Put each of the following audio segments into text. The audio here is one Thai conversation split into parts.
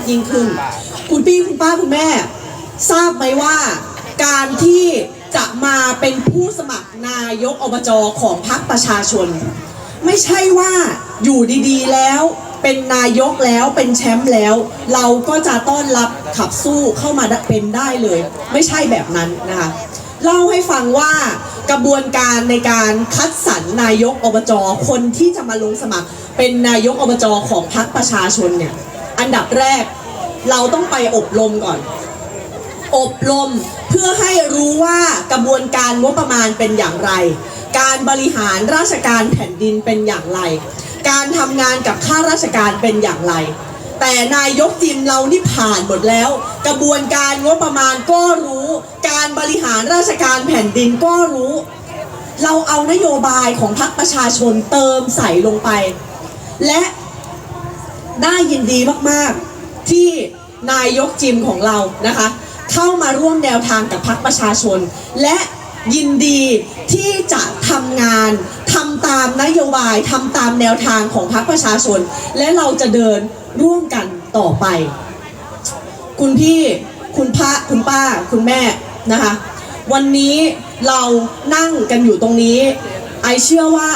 ากยิ่งขึ้น คุณพี่คุณป้าคุณแม่ ทราบไหมว่าการที่จะมาเป็นผู้สมัครนายกอบจของพรรคประชาชน ไม่ใช่ว่าอยู่ดีๆแล้วเป็นนายกแล้วเป็นแชมป์แล้ว เราก็จะต้อนรับขับสู้เข้ามาเป็นได้เลย ไม่ใช่แบบนั้นนะคะเล่าให้ฟังว่ากระบวนการในการคัดสรรนายกอบจคนที่จะมาลงสมัคร เป็นนายกอบจของพรรคประชาชนเนี่ย อันดับแรก เราต้องไปอบรมก่อน อบรมเพื่อให้รู้ว่ากระบวนการงบประมาณเป็นอย่างไร การบริหารราชการแผ่นดินเป็นอย่างไร การทำงานกับข้าราชการเป็นอย่างไร แต่นายกจิมเรานี่ผ่านหมดแล้ว กระบวนการงบประมาณก็รู้ การบริหารราชการแผ่นดินก็รู้ เราเอานโยบายของพรรคประชาชนเติมใส่ลงไป และ น่ายินดีมากๆที่นายกจิมของเรานะคะ เข้ามาร่วมแนวทางกับพรรคประชาชน และยินดีที่จะทำงานทำตามนโยบายทำตามแนวทางของพรรคประชาชน และเราจะเดินร่วมกันต่อไป คุณพี่คุณพระคุณป้าคุณแม่นะคะ วันนี้เรานั่งกันอยู่ตรงนี้ ไอเชื่อว่า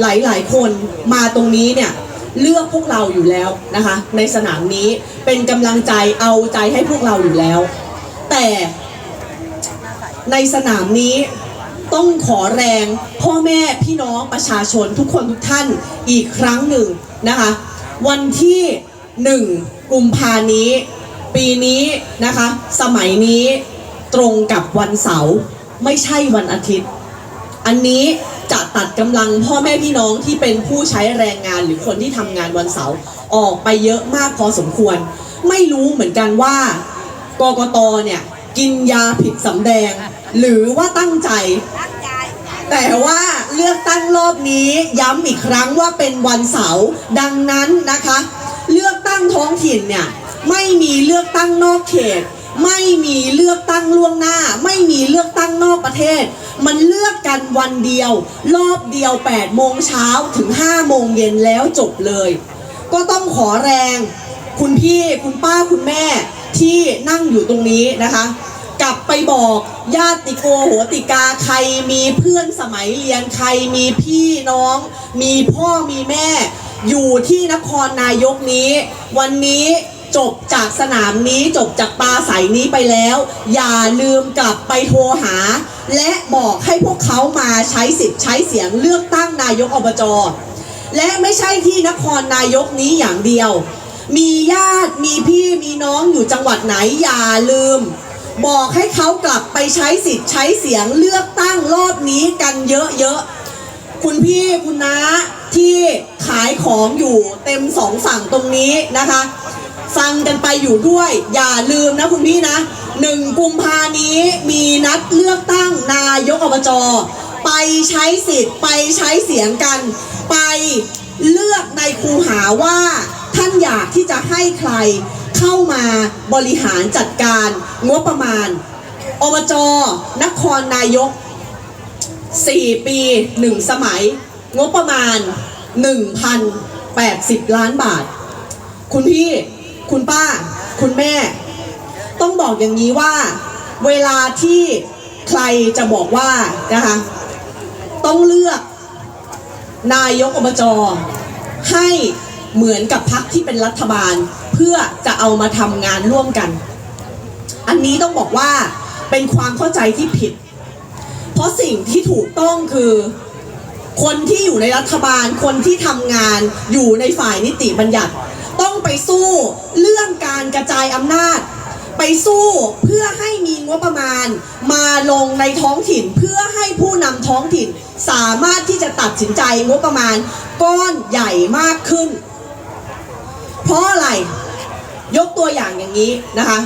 หลายๆ คนมาตรงนี้เนี่ย เลือกพวกเราอยู่แล้วนะคะ ในสนามนี้เป็นกำลังใจเอาใจให้พวกเราอยู่แล้ว แต่ในสนามนี้ต้องขอแรงพ่อแม่พี่น้องประชาชนทุกคนทุกท่านอีกครั้งหนึ่งนะคะ วันที่หนึ่งกุมภานี้ ปีนี้นะคะ สมัยนี้ตรงกับวันเสาร์ไม่ใช่วันอาทิตย์ อันนี้ จะตัดกำลังพ่อแม่พี่น้องที่เป็นผู้ใช้แรงงานหรือคนที่ทำงานวันเสาร์ออกไปเยอะมากพอสมควร ไม่รู้เหมือนกันว่ากกตเนี่ย กินยาผิดสำแดง หรือว่าตั้งใจ แต่ว่าเลือกตั้งรอบนี้ย้ำอีกครั้งว่าเป็นวันเสาร์ดังนั้นนะคะ เลือกตั้งท้องถิ่นเนี่ย ไม่มีเลือกตั้งนอกเขต ไม่มีเลือกตั้งล่วงหน้า ไม่มีเลือกตั้งนอกประเทศ มันเลือกกันวันเดียว รอบเดียว8โมงเช้าถึง5โมงเย็นแล้วจบเลย ก็ต้องขอแรง คุณพี่คุณป้าคุณแม่ที่นั่งอยู่ตรงนี้นะคะ กลับไปบอกญาติโกโหติกาใครมีเพื่อนสมัยเรียนใครมีพี่น้อง มีพ่อมีแม่ อยู่ที่นครนายกนี้ วันนี้ จบจากสนามนี้จบจากปลาใสนี้ไปแล้ว อย่าลืมกลับไปโทรหา และบอกให้พวกเขามาใช้สิทธิ์ใช้เสียงเลือกตั้งนายกอบจและไม่ใช่ที่นครนายกนี้อย่างเดียว มีญาติมีพี่มีน้องอยู่จังหวัดไหนอย่าลืม บอกให้เขากลับไปใช้สิทธิ์ใช้เสียงเลือกตั้งรอบนี้กันเยอะๆคุณพี่คุณน้าที่ขายของอยู่เต็มสองฝั่งตรงนี้นะคะ ฟังกันไปอยู่ด้วย อย่าลืมนะคุณพี่นะหนึ่งกุมภานี้มีนัดเลือกตั้งนายกอบจไปใช้สิทธิ์ไปใช้เสียงกัน ไปเลือกในคูหาว่าท่านอยากที่จะให้ใครเข้ามาบริหารจัดการงบประมาณ อบจนครนายก 4 ปี 1 สมัย งบประมาณ 1,080 ล้านบาท คุณพี่ คุณป้า คุณแม่ ต้องบอกอย่างนี้ว่า เวลาที่ใครจะบอกว่านะคะต้องเลือกนายกอบจให้เหมือนกับพักที่เป็นรัฐบาล เพื่อจะเอามาทำงานร่วมกัน อันนี้ต้องบอกว่าเป็นความเข้าใจที่ผิด เพราะสิ่งที่ถูกต้องคือ คนที่อยู่ในรัฐบาล คนที่ทำงานอยู่ในฝ่ายนิติบัญญัติ ไปสู้เรื่องการกระจายอำนาจ ไปสู้เพื่อให้มีงบประมาณ มาลงในท้องถิ่นเพื่อให้ผู้นำท้องถิ่น สามารถที่จะตัดสินใจงบประมาณ ก้อนใหญ่มากขึ้น เพราะอะไรยกตัวอย่างอย่างนี้นะคะ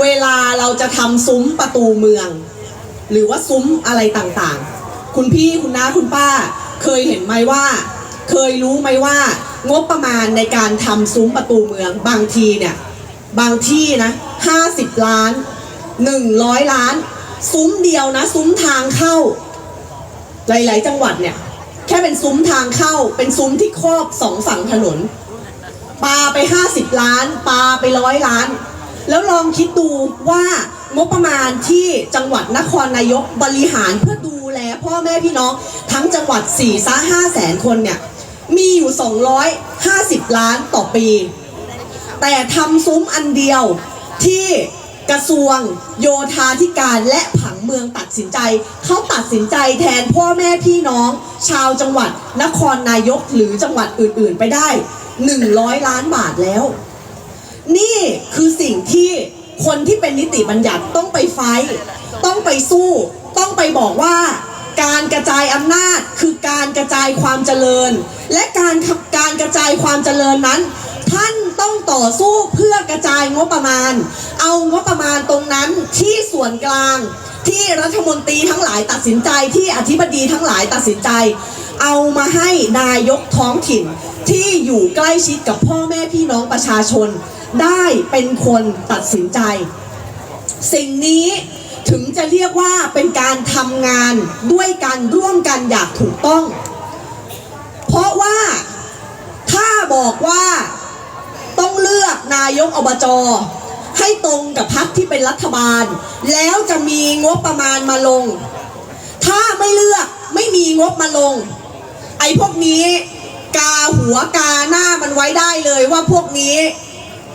เวลาเราจะทำซุ้มประตูเมือง หรือว่าซุ้มอะไรต่างๆ คุณพี่คุณน้าคุณป้า เคยเห็นไหมว่า เคยรู้ไหมว่า งบประมาณในการทำซุ้มประตูเมือง บางทีเนี่ย บางที่นะ50ล้าน100ล้าน ซุ้มเดียวนะ ซุ้มทางเข้า หลาย ๆ จังหวัดเนี่ย แค่เป็นซุ้มทางเข้า เป็นซุ้มที่ครอบสองฝั่งถนนปาไป50ล้าน ปาไปร้อยล้าน แล้วลองคิดดูว่างบประมาณที่จังหวัดนครนายกบริหารเพื่อดูแลพ่อแม่พี่น้องทั้งจังหวัด4ี่ซะห้าแสนคนเนี่ย มีอยู่ 250 ล้านต่อปี แต่ทำซุ้มอันเดียวที่กระทรวงโยธาธิการและผังเมืองตัดสินใจ เขาตัดสินใจแทนพ่อแม่พี่น้อง ชาวจังหวัดนครนายกหรือจังหวัดอื่นๆ ไปได้ 100 ล้านบาทแล้ว นี่คือสิ่งที่คนที่เป็นนิติบัญญัติต้องไปไฟท์ต้องไปสู้ ต้องไปบอกว่า การกระจายอำนาจคือการกระจายความเจริญและการขับการกระจายความเจริญนั้น ท่านต้องต่อสู้เพื่อกระจายงบประมาณ เอางบประมาณตรงนั้นที่ส่วนกลาง ที่รัฐมนตรีทั้งหลายตัดสินใจที่อธิบดีทั้งหลายตัดสินใจ เอามาให้นายกท้องถิ่นที่อยู่ใกล้ชิดกับพ่อแม่พี่น้องประชาชน ได้เป็นคนตัดสินใจ สิ่งนี้ถึงจะเรียกว่าเป็นการทำงานด้วยกันร่วมกันอย่างถูกต้อง เพราะว่าถ้าบอกว่าต้องเลือกนายกอบจให้ตรงกับพรรคที่เป็นรัฐบาล แล้วจะมีงบประมาณมาลง ถ้าไม่เลือกไม่มีงบมาลง ไอ้พวกนี้ กาหัวกาหน้ามันไว้ได้เลยว่าพวกนี้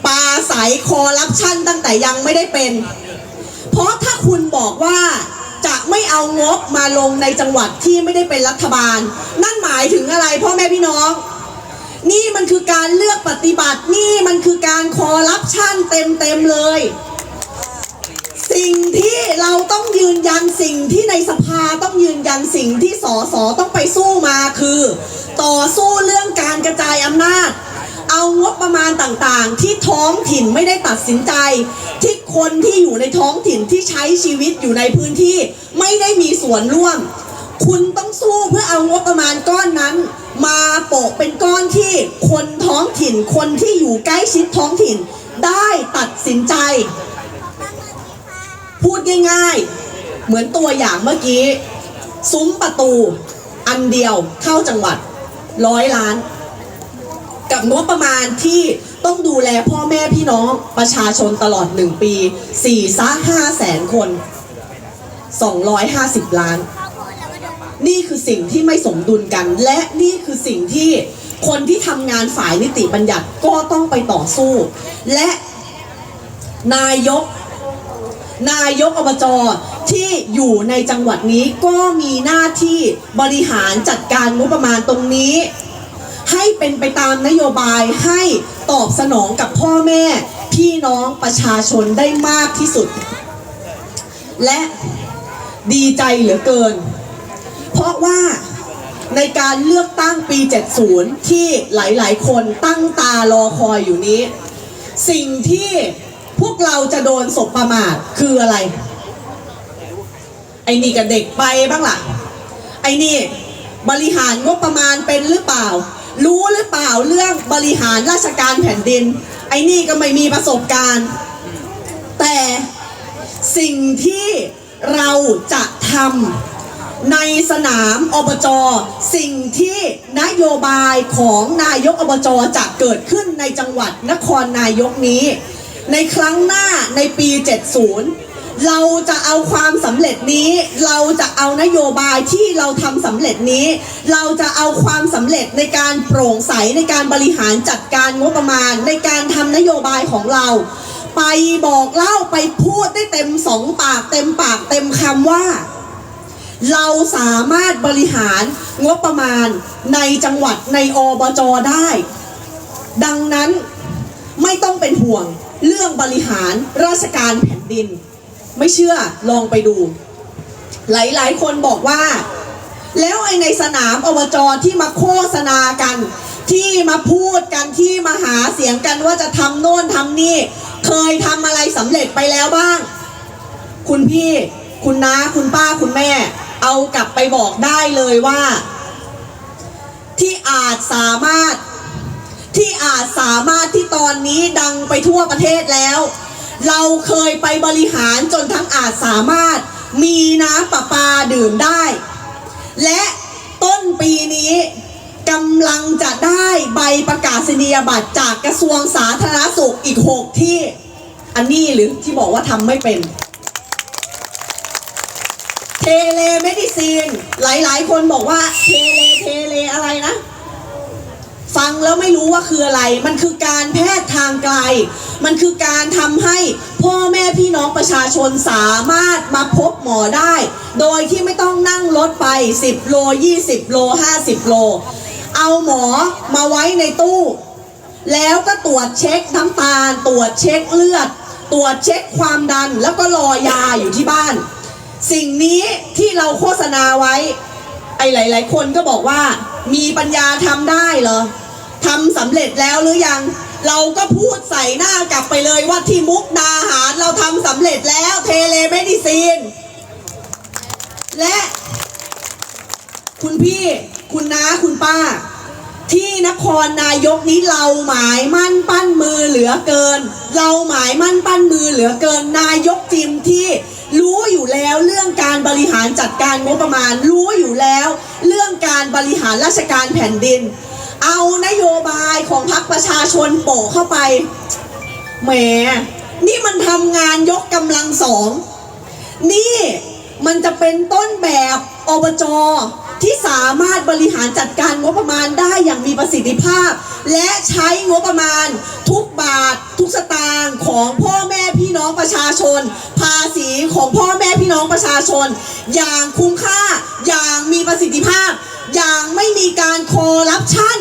ปาใสคอร์รัปชันตั้งแต่ยังไม่ได้เป็น เพราะถ้าคุณบอกว่า ไม่เอางบมาลงในจังหวัดที่ไม่ได้เป็นรัฐบาล นั่นหมายถึงอะไรพ่อแม่พี่น้อง นี่มันคือการเลือกปฏิบัตินี่มันคือการคอร์รัปชันเต็มเต็มเลย สิ่งที่เราต้องยืนยันสิ่งที่ในสภาต้องยืนยันสิ่งที่สสต้องไปสู้มาคือ ต่อสู้เรื่องการกระจายอำนาจเอางบประมาณต่างๆ ที่ท้องถิ่นไม่ได้ตัดสินใจ ที่ คนที่อยู่ในท้องถิ่นที่ใช้ชีวิตอยู่ในพื้นที่ไม่ได้มีส่วนร่วม คุณต้องสู้เพื่อเอางบประมาณก้อนนั้น มาโปะเป็นก้อนที่คนท้องถิ่นคนที่อยู่ใกล้ชิดท้องถิ่น ได้ตัดสินใจ พูดง่ายๆ เหมือนตัวอย่างเมื่อกี้ ซุ้มประตูอันเดียวเข้าจังหวัดร้อยล้าน กับงบประมาณที่ ต้องดูแลพ่อแม่พี่น้องประชาชนตลอดหนึ่งปีสี่ซะห้าแสนคน 250 ล้าน นี่คือสิ่งที่ไม่สมดุลกัน และนี่คือสิ่งที่คนที่ทำงานฝ่ายนิติบัญญัติก็ต้องไปต่อสู้ และนายก นายกอบจที่อยู่ในจังหวัดนี้ก็มีหน้าที่บริหารจัดการงบประมาณตรงนี้ ให้เป็นไปตามนโยบายให้ตอบสนองกับพ่อแม่ พี่น้องประชาชนได้มากที่สุด และดีใจเหลือเกิน เพราะว่าในการเลือกตั้งปี 70 ที่หลายๆ คนตั้งตารอคอยอยู่นี้ สิ่งที่พวกเราจะโดนสบประมาทคืออะไร ไอ้นี่กับเด็กไปบ้างล่ะ ไอ้นี่บริหารงบประมาณเป็นหรือเปล่า รู้หรือเปล่าเรื่องบริหารราชการแผ่นดิน ไอ้นี่ก็ไม่มีประสบการณ์ แต่สิ่งที่เราจะทำในสนามอบจ สิ่งที่นโยบายของนายกอบจจะเกิดขึ้นในจังหวัดนครนายกนี้ ในครั้งหน้าในปี 70 เราจะเอาความสำเร็จนี้ เราจะเอานโยบายที่เราทำสำเร็จนี้ เราจะเอาความสำเร็จในการโปร่งใสในการบริหารจัดการงบประมาณ ในการทำนโยบายของเรา ไปบอกเล่าไปพูดได้เต็มสองปาก เต็มปากเต็มคำว่า เราสามารถบริหารงบประมาณในจังหวัดในอบจได้ ดังนั้นไม่ต้องเป็นห่วงเรื่องบริหารราชการแผ่นดิน ไม่เชื่อลองไปดู หลายๆ คนบอกว่า แล้วไอในสนามอบจที่มาโฆษณากัน ที่มาพูดกันที่มาหาเสียงกันว่าจะทำโน่นทำนี่ เคยทำอะไรสำเร็จไปแล้วบ้าง คุณพี่ คุณน้าคุณป้าคุณแม่ เอากลับไปบอกได้เลยว่า ที่อาจสามารถที่อาจสามารถที่ตอนนี้ดังไปทั่วประเทศแล้ว เราเคยไปบริหารจนทั้งอาจสามารถมีน้ำประปาดื่มได้ และต้นปีนี้กำลังจะได้ใบประกาศนียบัตรจากกระทรวงสาธารณสุขอีก 6 ที่ อันนี้หรือที่บอกว่าทำไม่เป็น เทเลเมดิซีน หลายๆ คนบอกว่าเทเลเทเลอะไรนะ ฟังแล้วไม่รู้ว่าคืออะไร มันคือการแพทย์ทางไกล มันคือการทำให้พ่อแม่พี่น้องประชาชนสามารถมาพบหมอได้ โดยที่ไม่ต้องนั่งรถไป 10 โล 20 โล 50 โล เอาหมอมาไว้ในตู้ แล้วก็ตรวจเช็คน้ำตาล ตรวจเช็คเลือด ตรวจเช็คความดัน แล้วก็รอยาอยู่ที่บ้าน สิ่งนี้ที่เราโฆษณาไว้ ไอ้หลาย ๆ คนก็บอกว่ามีปัญญาทำได้เหรอทำสำเร็จแล้วหรือยัง เราก็พูดใส่หน้ากลับไปเลยว่าที่มุกดาหารเราทำสำเร็จแล้วเทเลเมดิซีน และ คุณพี่คุณน้าคุณป้า ที่นครนายกนี้เราหมายมั่นปั้นมือเหลือเกิน เราหมายมั่นปั้นมือเหลือเกินนายกจิมที่รู้อยู่แล้วเรื่องการบริหารจัดการงบประมาณ รู้อยู่แล้ว เรื่องการบริหารราชการแผ่นดิน เอานโยบายของพรรคประชาชนโปะเข้าไป แหม นี่มันทำงานยกกำลังสอง นี่มันจะเป็นต้นแบบอบจที่สามารถบริหารจัดการงบประมาณได้อย่างมีประสิทธิภาพ และใช้งบประมาณทุกบาททุกสตางค์ของพ่อแม่พี่น้องประชาชน ภาษีของพ่อแม่พี่น้องประชาชน อย่างคุ้มค่าอย่างมีประสิทธิภาพ อย่างไม่มีการคอร์รัปชัน